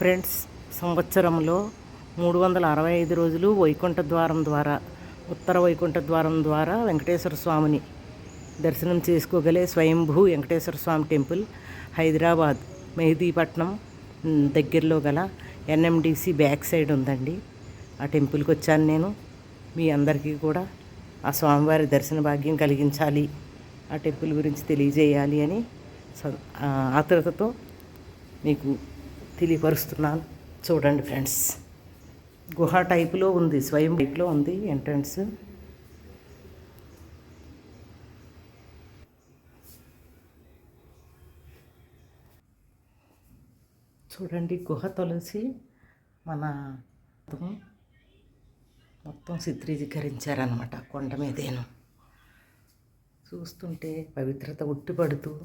Friends సంవత్సరంలో మూడు వందల అరవై ఐదు రోజులు వైకుంఠ ద్వారం ద్వారా ఉత్తర వైకుంఠ ద్వారం ద్వారా వెంకటేశ్వర స్వామిని దర్శనం చేసుకోగలే స్వయంభూ వెంకటేశ్వర స్వామి టెంపుల్ హైదరాబాద్ మెహదీపట్నం దగ్గరలో గల ఎన్ఎండిసి బ్యాక్ సైడ్ ఉందండి. ఆ టెంపుల్కి వచ్చాను నేను. మీ అందరికీ కూడా ఆ స్వామివారి దర్శన భాగ్యం కలిగించాలి ఆ టెంపుల్ గురించి తెలియజేయాలి అని స- మీకు తెలియపరుస్తున్నాను. చూడండి ఫ్రెండ్స్. గుహ టైపులో ఉంది స్వయం టైప్లో ఉంది ఎంట్రన్స్. చూడండి గుహ తొలసి మన మొత్తం చిత్రీకరించారనమాట కొండ మీదేను. చూస్తుంటే పవిత్రత ఉట్టిపడుతూ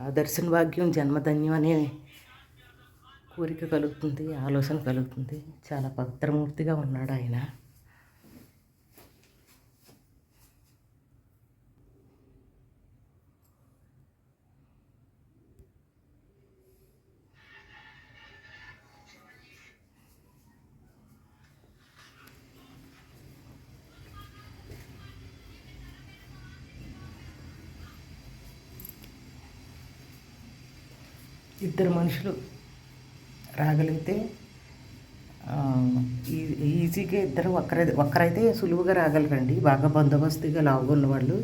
ఆ దర్శన భాగ్యం జన్మధన్యం అనే కోరిక కలుగుతుంది ఆలోచన కలుగుతుంది. చాలా పవిత్రమూర్తిగా ఉన్నాడు ఆయన. ఇద్దరు మనుషులు రాగలిగితే ఈ- ఈజీగా ఇద్దరు ఒక్కరే ఒక్కరైతే సులువుగా రాగలరండి. బాగా బందోబస్తుగా లావుగా ఉన్నవాళ్ళు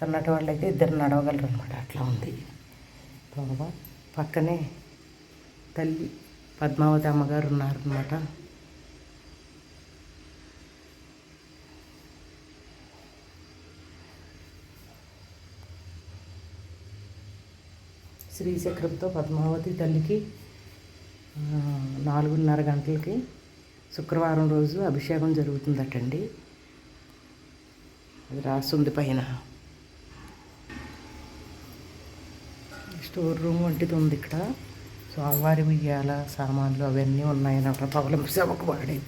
సన్నటి వాళ్ళు అయితే ఇద్దరు నడవగలరు అనమాట అట్లా ఉంది. తోవ పక్కనే తల్లి పద్మావతి అమ్మగారు ఉన్నారనమాట శ్రీచక్రంతో పద్మావతి తల్లికి నాలుగున్నర గంటలకి శుక్రవారం రోజు అభిషేకం జరుగుతుందటండి. అది రాస్తుంది పైన. స్టోర్ రూమ్ వంటిది ఉంది ఇక్కడ. స్వామివారి ఉయ్యాల సామాన్లు అవన్నీ ఉన్నాయన్నమాట పవలం సేవకు వాడే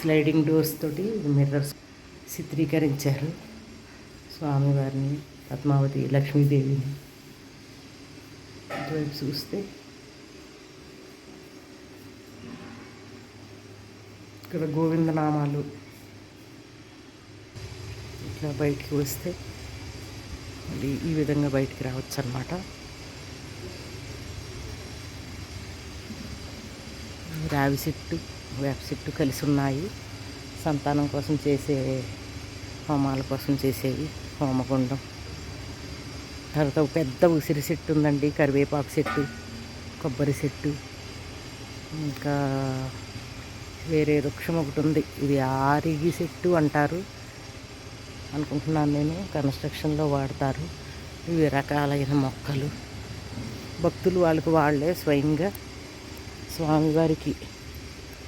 స్లైడింగ్ డోర్స్ తోటి మిర్రర్స్ చిత్రీకరించారు స్వామివారిని పద్మావతి లక్ష్మీదేవిని. ఇటువైపు చూస్తే ఇక్కడ గోవిందనామాలు. ఇట్లా బయటికి వస్తే మళ్ళీ ఈ విధంగా బయటికి రావచ్చు అనమాట రావి చెట్టు వేప చెట్టు కలిసి ఉన్నాయి. సంతానం కోసం చేసే హోమాల కోసం చేసేవి హోమగుండం. తర్వాత ఒక పెద్ద ఉసిరి చెట్టు ఉందండి కరివేపాకు చెట్టు కొబ్బరి చెట్టు ఇంకా వేరే వృక్షం ఒకటి ఉంది. ఇది ఆరిగి చెట్టు అంటారు. అనుకుంటున్నాను నేను. కన్స్ట్రక్షన్లో వాడతారు. ఇవి రకాలైన మొక్కలు. భక్తులు వాళ్ళకి వాళ్ళే స్వయంగా స్వామివారికి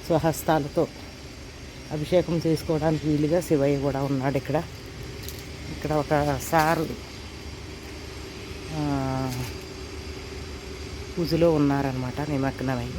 స్వహస్తాలతో అభిషేకం చేసుకోవడానికి వీలుగా శివయ్య కూడా ఉన్నాడు ఇక్కడ. ఇక్కడ ఒక సారు పూజలో ఉన్నారనమాట నిమగ్నమై.